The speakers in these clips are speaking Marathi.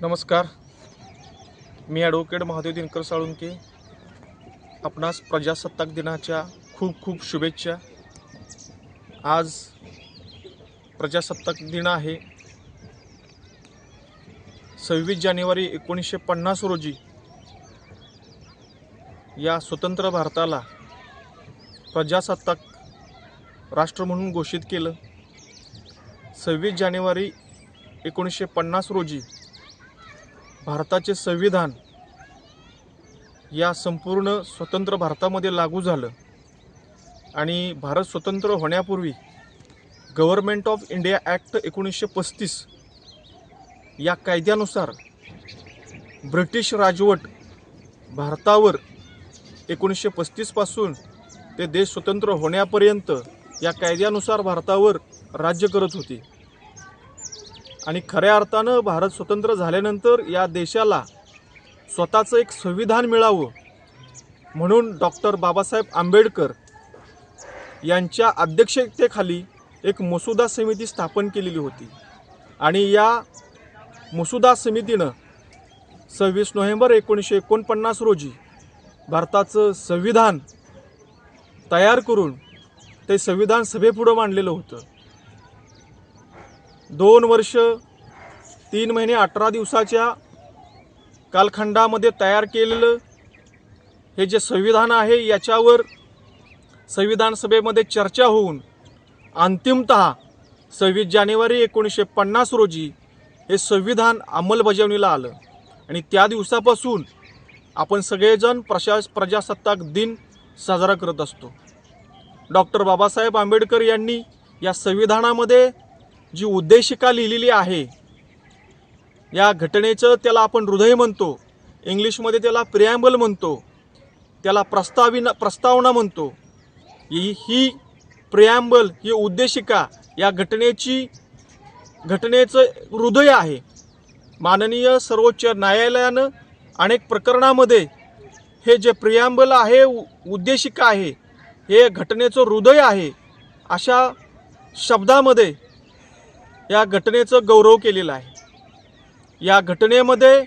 नमस्कार. मी ॲडव्होकेट महादेव दिनकर साळुंके. आपणास प्रजासत्ताक दिनाच्या खूप खूप शुभेच्छा. आज प्रजासत्ताक दिन आहे. सव्वीस जानेवारी एकोणीसशे पन्नास रोजी या स्वतंत्र भारताला प्रजासत्ताक राष्ट्र म्हणून घोषित केलं. सव्वीस जानेवारी एकोणीसशे पन्नास रोजी भारताचे संविधान या संपूर्ण स्वतंत्र भारतामध्ये लागू झालं आणि भारत स्वतंत्र होण्यापूर्वी गव्हर्मेंट ऑफ इंडिया ॲक्ट एकोणीसशे पस्तीस या कायद्यानुसार ब्रिटिश राजवट भारतावर एकोणीसशे पस्तीसपासून ते देश स्वतंत्र होण्यापर्यंत या कायद्यानुसार भारतावर राज्य करत होती. आणि खऱ्या अर्थानं भारत स्वतंत्र झाल्यानंतर या देशाला स्वतःचं एक संविधान मिळावं म्हणून डॉक्टर बाबासाहेब आंबेडकर यांच्या अध्यक्षतेखाली एक मसुदा समिती स्थापन केलेली होती. आणि या मसुदा समितीनं सव्वीस नोव्हेंबर एकोणीसशे एकोणपन्नास रोजी भारताचं संविधान तयार करून ते संविधान सभेपुढं मांडलेलं होतं. दोन वर्ष तीन महिने अठरा दिवसाच्या कालखंडामध्ये तयार केलेलं हे जे संविधान आहे याच्यावर संविधान सभेमध्ये चर्चा होऊन अंतिमत सव्वीस जानेवारी एकोणीसशे पन्नास रोजी हे संविधान अंमलबजावणीला आलं. आणि त्या दिवसापासून आपण सगळेजण प्रशा प्रजासत्ताक दिन साजरा करत असतो. डॉक्टर बाबासाहेब आंबेडकर यांनी या संविधानामध्ये जी उद्देशिका लिहिलेली आहे या घटनेचं त्याला आपण हृदय म्हणतो इंग्लिशमध्ये त्याला प्रिॲम्बल म्हणतो त्याला प्रस्ताविना प्रस्तावना म्हणतो. ही ही प्रिॲम्बल ही उद्देशिका या घटनेची घटनेचं हृदय आहे. माननीय सर्वोच्च न्यायालयानं अनेक प्रकरणामध्ये हे जे प्रियांबल आहे उ- उद्देशिका आहे हे घटनेचं हृदय आहे अशा शब्दामध्ये या घटनेचं गौरव केलेलं आहे. या घटनेमध्ये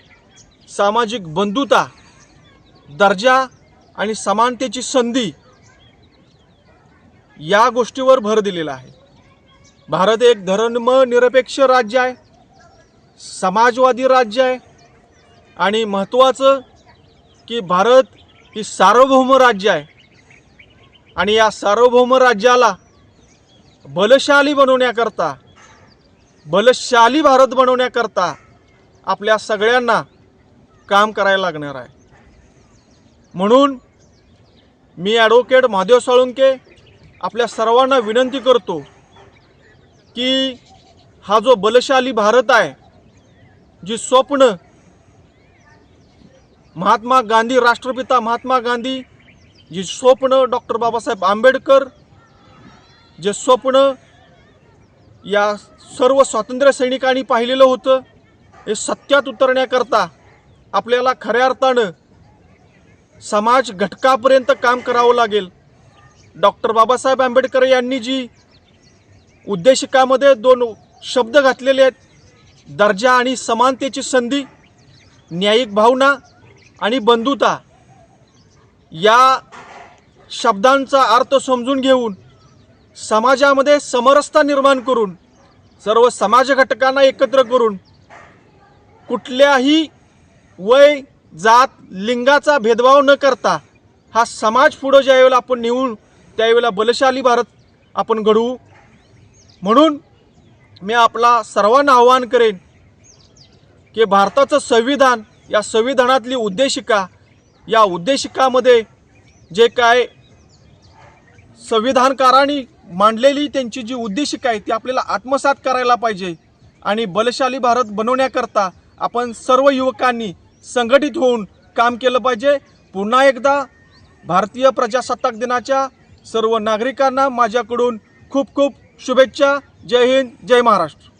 सामाजिक बंधुता दर्जा आणि समानतेची संधी या गोष्टीवर भर दिलेला आहे. भारत एक धर्मनिरपेक्ष राज्य आहे समाजवादी राज्य आहे आणि महत्त्वाचं की भारत ही सार्वभौम राज्य आहे आणि या सार्वभौम राज्याला बलशाली बनवण्याकरता बलशाली भारत बनवण्याकरता आपल्या सगळ्यांना काम करायला लागणार आहे. म्हणून मी ॲडव्होकेट महादेव साळुंके आपल्या सर्वांना विनंती करतो की हा जो बलशाली भारत आहे जी स्वप्न महात्मा गांधी राष्ट्रपिता महात्मा गांधी जी स्वप्न डॉक्टर बाबासाहेब आंबेडकर जे स्वप्न या सर्व स्वातंत्र्य सैनिकांनी पाहिलेलं होतं. हे सत्यात उतरण्याकरता आपल्याला खऱ्या अर्थानं समाज घटकापर्यंत काम करावं लागेल. डॉक्टर बाबासाहेब आंबेडकर यांनी जी उद्देशिकामध्ये दोन शब्द घातलेले आहेत दर्जा आणि समानतेची संधी न्यायिक भावना आणि बंधुता या शब्दांचा अर्थ समजून घेऊन समाजामध्ये समरसता निर्माण करून सर्व समाज घटकांना एकत्र करून कुठल्याही वय जात लिंगाचा भेदभाव न करता हा समाज पुढं ज्यावेळेला आपण नेऊन त्यावेळेला बलशाली भारत आपण घडवू. म्हणून मी आपला सर्वांना आव्हान करेन की भारताचं संविधान या संविधानातली उद्देशिका या उद्देशिकामध्ये जे काय संविधानकारांनी मांडलेली त्यांची जी उद्देशिका आहे ती आपल्याला आत्मसात करायला पाहिजे. आणि बलशाली भारत बनवण्याकरता आपण सर्व युवकांनी संघटित होऊन काम केलं पाहिजे. पुन्हा एकदा भारतीय प्रजासत्ताक दिनाच्या सर्व नागरिकांना माझ्याकडून खूप खूप शुभेच्छा. जय हिंद जय महाराष्ट्र.